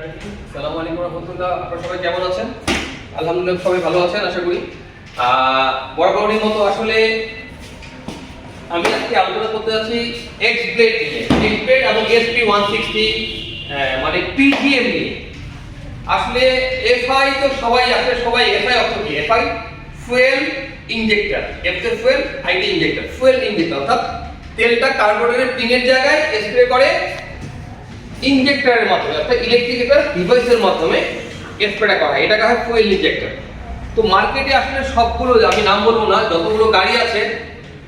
সালামু আলাইকুম রহমতুল্লাহ। আপনারা সবাই কেমন আছেন? আলহামদুলিল্লাহ, সবাই ভালো আছেন, আশা করি। বরাবরের মতো আসলে আমি আজকে আলোচনা করতে যাচ্ছি এক্স ব্লেড নিয়ে এক্স ব্লেড এবং এসপি ওয়ান সিক্সটি মানে পিজিএম নিয়ে। আসলে এফআই তো সবাই আসলে সবাই এফআই অর্থ কি? FI fuel injector F A fuel IT injector fuel injector অর্থাৎ তেলটা কার্বোরেটের পিনের জায়গায় স্প্রে করে ইনজেক্টরের মাধ্যমে, অর্থাৎ ইলেকট্রিক্যাল ডিভাইসের মাধ্যমে স্প্রেটা করা হয়। এটাকে হয় ফুয়েল ইনজেক্টর তো মার্কেটে আসলে সবগুলো, আমি নাম বলব না, যতগুলো গাড়ি আছে,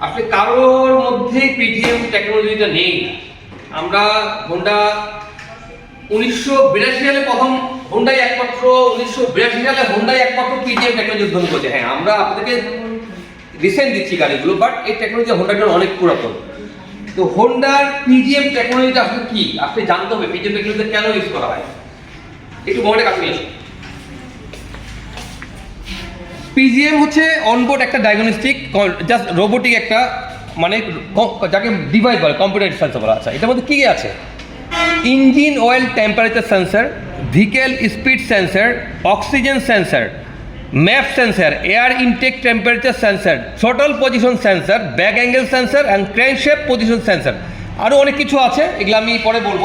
আসলে কারোর মধ্যেই পিটিএম টেকনোলজিটা নেই। আমরা হোন্ডা উনিশশো বিরাশি সালে প্রথম হোন্ডাই একমাত্র, উনিশশো বিরাশি সালে হোন্ডাই একমাত্র পিটিএম টেকনোলজি উদ্ভাবন করেছে। হ্যাঁ আমরা আপনাদেরকে রিসেন্ট দিচ্ছি গাড়িগুলো বাট এই টেকনোলজি জন্য অনেক পুরাতন। তো হোন্ডার পিজিএম টেকনোলজিটা আসলে কি? আপনি জানতে হবে পিজিএম টেকনোলজি কেন ইউজ করা হয়? একটু মোবাইলের কাছে নিয়ে পিজিএম হচ্ছে অনবোর্ড একটা ডায়াগনস্টিক জাস্ট রোবোটিক একটা মানে যাকে ডিভাইস বলে কম্পিউটার সেন্সর বলা আছে। এটার মধ্যে কী কী আছে? Engine oil temperature sensor vehicle speed sensor oxygen sensor map sensor air intake temperature sensor throttle position sensor back angle sensor and crankshaft position sensor আরও অনেক কিছু আছে, এগুলো আমি পরে বলব।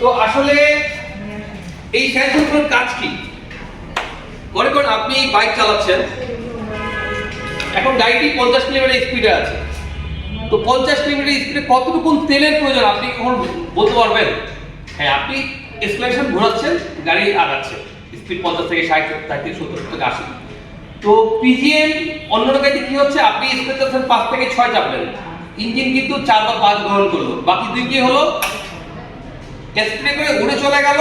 তো আসলে এই সেন্সরগুলোর কাজ কি? মনে করুন আপনি বাইক চালাচ্ছেন। এখন গাড়িটি পঞ্চাশ কিলোমিটার স্পিডে আছে। তো পঞ্চাশ কিলোমিটার স্পিডে কতটুকু তেলের প্রয়োজন আপনি কখন বলতে পারবেন? হ্যাঁ আপনি এক্সপ্লেশন ঘোরাচ্ছেন, গাড়ি আগাচ্ছে স্পিড পঞ্চাশ থেকে ষাট থেকে সত্তর থেকে আশি। তো পিজিএম অন্য গাড়িতে কি হচ্ছে? আপনি স্পিড পাঁচ থেকে ছয় চাপলেন। ইঞ্জিন কিন্তু চার বা পাঁচ গ্রহণ করল। বাকি দুই কি হলো? স্প্রে করে উড়ে চলে গেল,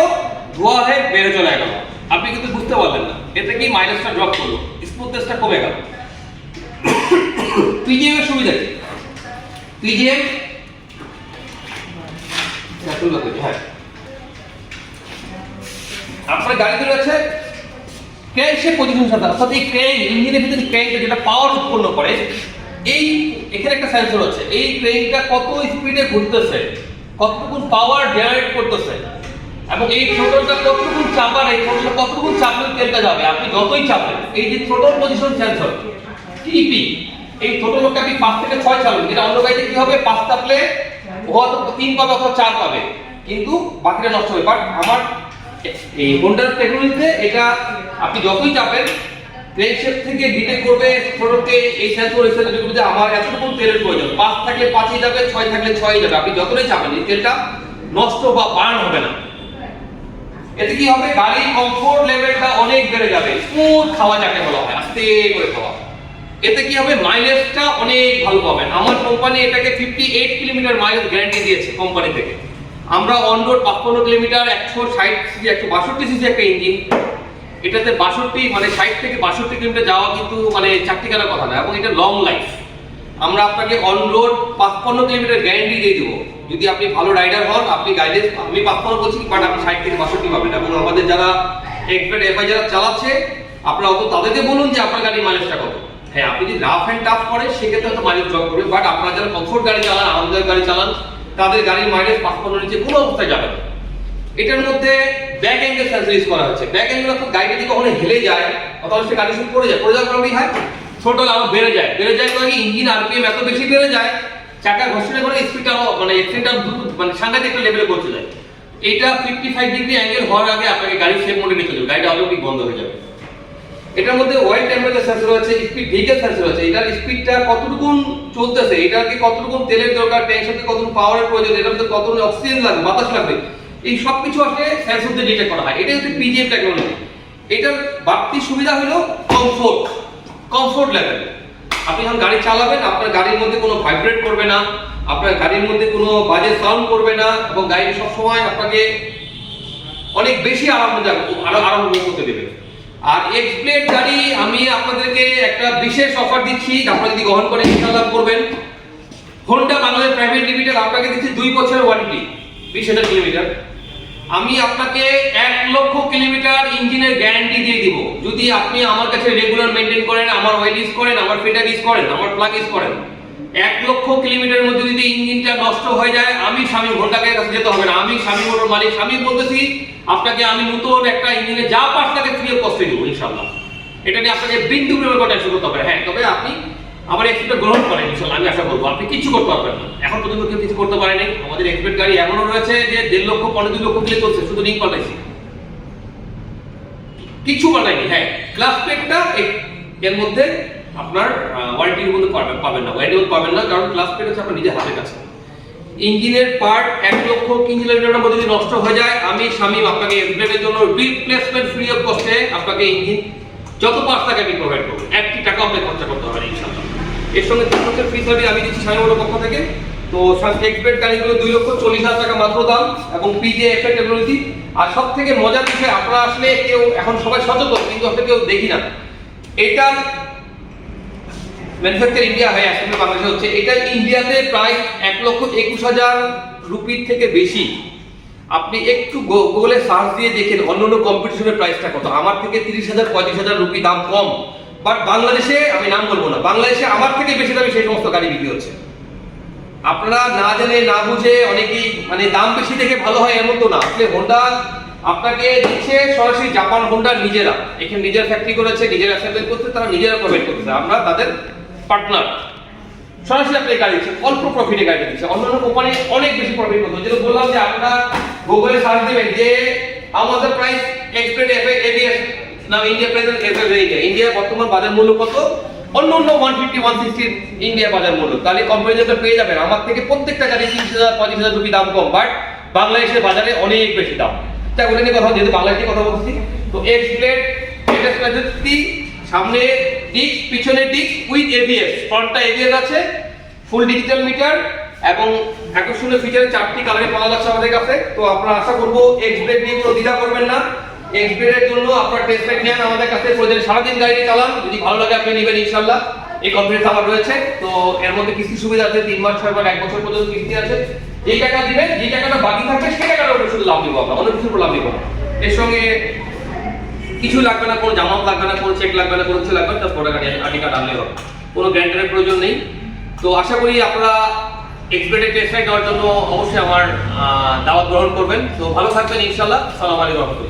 ধোয়া হয়ে বেড়ে চলে গেল। আপনি কিন্তু বুঝতে পারলেন না। এতে কি মাইনাসটা ড্রপ করল? স্মুথনেসটা কমে গেল। পিজিএম এর সুবিধা কি? পিজিএম হ্যাঁ। আপনার গাড়িতে রয়েছে সে পজিশন সাথে অর্থাৎ এই ক্রেন ইঞ্জিনের ভিতরে ক্রেনটা যেটা পাওয়ার উৎপন্ন করে। এই, এখানে একটা সেন্সর আছে। এই ক্রেনটা কত স্পিডে ঘুরতেছে? কতটুকু পাওয়ার জেনারেট করতেছে? এবং এই থ্রোটলটা কতটুকু চাপার এই থ্রোটলটা কতটুকু চাপলে তেলটা যাবে? আপনি যতই চাপেন, এই যে থ্রোটল পজিশন সেন্সর টিপি এই থ্রোটলটা আপনি পাঁচ থেকে ছয় চালাবেন যেটা অন্য গাড়িতে কি হবে? পাঁচ চাপলে হয়তো তিন পাবে অথবা চার পাবে। কিন্তু বাকিটা নষ্ট হবে। বাট আমার এই হোন্ডার টেকনোলজিতে এটা আপনি যতই চাপেন ক্রেনশেপ থেকে ডিটেক্ট করবে ছোটকে এই সেন্সর এই সেন্সর যে আমার এতটুকু তেলের প্রয়োজন। পাঁচ থাকলে পাঁচই যাবে, ছয় থাকলে ছয়ই যাবে। আপনি যতটাই চাপেন, এই তেলটা নষ্ট বা বার্ন হবে না। এতে কি হবে? গাড়ির কমফোর্ট লেভেলটা অনেক বেড়ে যাবে। স্মুথ খাওয়া যাকে বলা হয়, আস্তে করে খাওয়া। এতে কি হবে? মাইলেজটা অনেক ভালো পাবেন। আমার কোম্পানি এটাকে fifty eight kilometre mileage guarantee দিয়েছে কোম্পানি থেকে। আমরা অন রোড পাঁচপন্ন কিলোমিটার, একশো ষাট সিসি একশো বাষট্টি সিসি একটা ইঞ্জিন এটাতে বাষট্টি মানে ষাট থেকে বাষট্টি কিলোমিটার যাওয়া কিন্তু মানে চারটি কেনার কথা না, এবং এটা লং লাইফ আমরা আপনাকে অন রোড পাঁচপন্ন কিলোমিটার গ্যারেন্টি দিয়ে দেবো। যদি আপনি ভালো রাইডার হন, আপনি গাইডেন্স আমি পাঁচপন্ন বলছি বাট আপনি ষাট থেকে বাষট্টি পাবেন, এবং আমাদের যারা এক্সপার্ট এফআই যারা চালাচ্ছে, আপনারা অত তাদেরকে বলুন যে আপনার গাড়ির মাইলেজটা কত। হ্যাঁ আপনি যদি রাফ অ্যান্ড টাফ করে সেক্ষেত্রে তো মাইলেজ ড্রপ করবে বাট আপনারা যারা কমফোর্ট গাড়ি চালান, আরামদায়ক গাড়ি চালান তাদের গাড়ির মাইলেজ পাঁচপন্ন নিচে কোনো অবস্থায় যাবে না। এটার মধ্যে ব্যাক অ্যাঙ্গেল সেন্সর করা হচ্ছে ব্যাক অ্যাঙ্গেল অর্থাৎ গাড়িটা যদি কখনো হেলে যায়, অথবা সে গাড়ি শুট পড়ে যায়, পড়ে যাওয়ার কারণে হয়? ছোট আরও বেড়ে যায়। বেড়ে যায় মানে ইঞ্জিন আরপিএম এত বেশি বেড়ে যায় চাকা ঘর্ষণের করে স্পিডটা মানে এক্সিডেন্টটা মানে সাংঘাতিক একটা লেভেলে পৌঁছে যায়। এটা ফিফটি ফাইভ ডিগ্রি অ্যাঙ্গেল হওয়ার আগে আপনাকে গাড়ি সেফ মোডে নিতে হবে গাড়িটা অটোমেটিক বন্ধ হয়ে যাবে। এটার মধ্যে অয়েল টেম্পারেচার সেন্সর আছে স্পিড ভেহিকেল সেন্সর আছে, এটার স্পিডটা কতটুকু চলতেছে, এটাকে কতটুকু তেলের দরকার ট্যাঙ্কসাথে কতটুকু পাওয়ারের প্রয়োজন, এটার মধ্যে কতটুকু অক্সিজেন লাগবে, বাতাস লাগবে, এই সব কিছু আসলে সেন্সর দিয়ে ডিটেক্ট করা হয়। এটাই হচ্ছে পিজিএম টেকনোলজি এটার বাড়তি সুবিধা হলো কমফোর্ট কমফোর্ট লেভেল আপনি যখন গাড়ি চালাবেন, আপনার গাড়ির মধ্যে কোনো ভাইব্রেট করবে না, আপনার গাড়ির মধ্যে কোনো বাজে সাউন্ড করবে না, এবং গাড়ি সবসময় আপনাকে অনেক বেশি আরাম আরও আরাম করতে দেবে। আর এক্সপ্লেট গাড়ি আমি আপনাদেরকে একটা বিশেষ অফার দিচ্ছি, আপনারা যদি গ্রহণ করে ইনশাআল্লাহ করবেন। হোন্ডা বাংলাদেশ প্রাইভেট লিমিটেড আপনাকে দিচ্ছি দুই বছরের ওয়ারেন্টি বিশ হাজার কিলোমিটার। আমি আপনাকে এক লক্ষ কিলোমিটার ইঞ্জিনের গ্যারান্টি দিয়ে দিব। যদি আপনি আমার কাছে রেগুলার মেনটেন করেন, আমার অয়েল ইউজ করেন, আমার ফিটার ইউজ করেন, আমার প্লাগ ইউজ করেন এক লক্ষ কিলোমিটারের মধ্যে যদি ইঞ্জিনটা নষ্ট হয়ে যায়, আমি স্বামী হোন্ডাকে কাছে যেতে হবে না। আমি স্বামী মোটর মালিক। স্বামী বলতেছি, আপনাকে আমি নতুন একটা ইঞ্জিনে যা পার্টস থাকে ফ্রি কস্টে দেবো ইনশাল্লাহ এটা নিয়ে আপনাকে বিন্দু পরিমাণ কথা শুরু করতে হবে। হ্যাঁ তবে আপনি আমার এক্সপেক্ট গ্রহণ করেন ইনশাল্লাহ আমি আশা করব। আপনি কিছু করতে পারবেন না। এখন পর্যন্ত কেউ কিছু করতে পারেনি। আমাদের এক্সপেক্ট গাড়ি এমনও রয়েছে যে দেড় লক্ষ, পনেরো দুই লক্ষ কিলো চলছে। শুধু রিং পাল্টাইছি কিছু পাল্টাইনি হ্যাঁ ক্লাস প্লেটটা এর মধ্যে আপনার ওয়ারেন্টির মধ্যে পাবেন পাবেন না। ওয়ারেন্টি পাবেন না, কারণ ক্লাস প্লেট হচ্ছে আপনার নিজের হাতের কাছে। ইঞ্জিনের পার্ট এক লক্ষ কিলোমিটারের মধ্যে যদি নষ্ট হয়ে যায়, আমি, স্বামী, আপনাকে এক্সপ্লেনের জন্য রিপ্লেসমেন্ট ফ্রি অফ কস্টে আপনাকে ইঞ্জিন যত পার্টস থাকে আমি প্রোভাইড করব। একটি টাকা আপনাকে খরচা করতে হবে না, ইনশাআল্লাহ। এর সঙ্গে তিন বছর ফ্রি সার্ভিস আমি দিচ্ছি স্বামী মোটর পক্ষ থেকে। তো এক্সপেক্ট গাড়িগুলো দুই লক্ষ চল্লিশ হাজার টাকা মাত্র দাম এবং পিজে এগুলো দিচ্ছি আর সব থেকে মজার বিষয়, আপনারা আসলে কেউ, এখন সবাই সচেতন, কিন্তু আসলে কেউ দেখি না। এটার ম্যানুফ্যাকচার ইন্ডিয়া হয়ে আসলে বাংলাদেশে হচ্ছে। এটা ইন্ডিয়াতে প্রায় এক লক্ষ একুশ হাজার রুপির থেকে বেশি। আপনি একটু গুগলে সার্চ দিয়ে দেখেন অন্য অন্য কম্পিটিশনের প্রাইসটা কত। আমার থেকে তিরিশ হাজার, পঁয়ত্রিশ হাজার রুপি দাম কম। বাট বাংলাদেশে, আমি নাম বলব না, বাংলাদেশে আমার থেকে বেশি দামে সেই সমস্ত গাড়ি বিক্রি হচ্ছে। আপনারা না জেনে, না বুঝে অনেকেই মানে দাম বেশি দেখে ভালো হয় এমন তো না। আসলে হোন্ডা আপনাকে দিচ্ছে সরাসরি জাপান হোন্ডা নিজেরা। এখানে নিজের ফ্যাক্টরি করেছে, নিজের অ্যাসেম্বল করতে তারা নিজেরা প্রোভাইড করতেছে। আমরা তাদের পার্টনার। সরাসরি আপনি গাড়ি দিচ্ছে, অল্প প্রফিটে গাড়ি দিচ্ছে। অন্যান্য কোম্পানি অনেক বেশি প্রফিট করতে। যেটা বললাম যে আপনারা গুগলে সার্চ দিবেন যে আমাদের প্রাইস এক্সপ্রেড এফ এবিএস নাম India present F India India বর্তমান বাজার মূল্য কত? অন্য অন্য ওয়ান ফিফটি ওয়ান সিক্সটির ইন্ডিয়া বাজার মূল্য। তাহলে কম্পারিজনটা পেয়ে যাবেন। আমার থেকে প্রত্যেকটা গাড়ি তিরিশ হাজার পঁচিশ হাজার রুপি দাম কম বাট বাংলাদেশের বাজারে অনেক বেশি দাম। তাই ওটা নিয়ে কথা যেহেতু বাংলাদেশে কথা বলছি, তো এক্স প্লেট এটা সামনে ডিস্ক পিছনে ডিস্ক উইথ এবিএস ফ্রন্টটা এবিএস আছে ফুল ডিজিটাল মিটার এবং আকর্ষণীয় ফিচারে চারটি কালারে পাওয়া যাচ্ছে আমাদের কাছে। তো আপনারা আশা করব এক্স ব্রেক নিয়ে কোনো দ্বিধা করবেন না। এক্স ব্রেকের জন্য আপনার টেস্ট রাইড নেন আমাদের কাছে প্রয়োজন সারাদিন গাড়ি চালান। যদি ভালো লাগে আপনি নেবেন ইনশাল্লাহ। এই কনফিডেন্স আমার রয়েছে। তো এর মধ্যে কিস্তি সুবিধা আছে, তিন মাস, ছয় মাস, এক বছর পর্যন্ত কিস্তি আছে। যে টাকা দিবেন যে টাকাটা বাকি থাকবে, সেই টাকাটা উপরে শুধু লাভ দিব আমরা, অন্য কিছুর লাভ দিব এর সঙ্গে কিছু লাগবে না, কোনো জামানত লাগবে না, কোনো চেক লাগবে না, কোনো কিছু লাগবে না তার প্রোডাক্ট আইডি কার্ড আনলে হবে। কোনো গ্যারান্টারের প্রয়োজন নেই। তো আশা করি আপনারা এক্সপেক্টেড টেস্ট নেওয়ার জন্য অবশ্যই আমার দাওয়াত গ্রহণ করবেন। তো ভালো থাকবেন ইনশাল্লাহ সালাম আলাইকুম রহমতুল্লাহ।